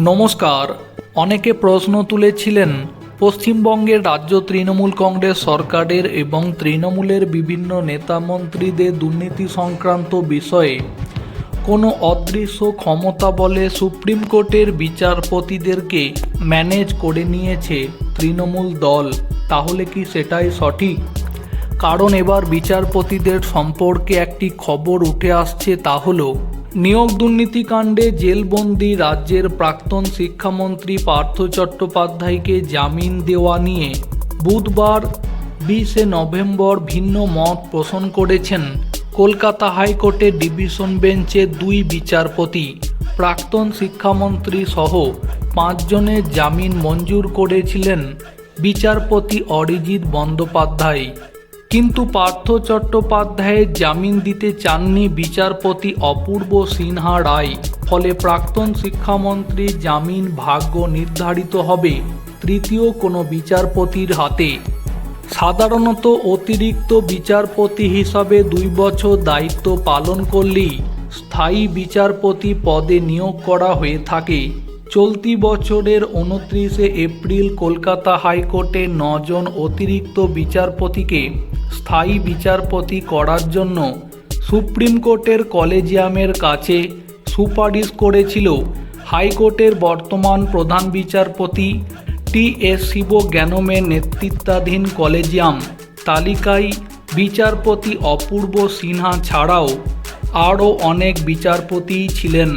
নমস্কার। অনেকে প্রশ্ন তুলেছিলেন, পশ্চিমবঙ্গের রাজ্য তৃণমূল কংগ্রেস সরকারের এবং তৃণমূলের বিভিন্ন নেতা মন্ত্রীদের দুর্নীতি সংক্রান্ত বিষয়ে কোনো অদৃশ্য ক্ষমতা বলে সুপ্রিম কোর্টের বিচারপতিদেরকে ম্যানেজ করে নিয়েছে তৃণমূল দল। তাহলে কি সেটাই সঠিক? কারণ এবার বিচারপতিদের সম্পর্কে একটি খবর উঠে আসছে তা হলো নিয়োগ দুর্নীতিকাণ্ডে জেলবন্দি রাজ্যের প্রাক্তন শিক্ষামন্ত্রী পার্থ চট্টোপাধ্যায়কে জামিন দেওয়া নিয়ে বুধবার বিশে নভেম্বর ভিন্ন মত পোষণ করেছেন কলকাতা হাইকোর্টের ডিভিশন বেঞ্চের দুই বিচারপতি। প্রাক্তন শিক্ষামন্ত্রী সহ পাঁচজনের জামিন মঞ্জুর করেছিলেন বিচারপতি অরিজিৎ বন্দ্যোপাধ্যায়। কিন্তু পার্থ চট্টোপাধ্যায়ের জামিন দিতে চাননি বিচারপতি অপূর্ব সিনহা রায়। ফলে প্রাক্তন শিক্ষামন্ত্রীর জামিন ভাগ্য নির্ধারিত হবে তৃতীয় কোনো বিচারপতির হাতে। সাধারণত অতিরিক্ত বিচারপতি হিসাবে দুই বছর দায়িত্ব পালন করলেই স্থায়ী বিচারপতি পদে নিয়োগ করা হয়ে থাকে। চলতি বছরের উনত্রিশে এপ্রিল কলকাতা হাইকোর্টে নজন অতিরিক্ত বিচারপতিকে স্থায়ী বিচারপতি করার জন্য সুপ্রিম কোর্টের কলেজিয়ামের কাছে সুপারিশ করেছিল হাইকোর্টের বর্তমান প্রধান বিচারপতি টি এস শিব জ্ঞানমের নেতৃত্বাধীন কলেজিয়াম তালিকায় বিচারপতি অপূর্ব সিনহা ছাড়াও আরও অনেক বিচারপতিই ছিলেন।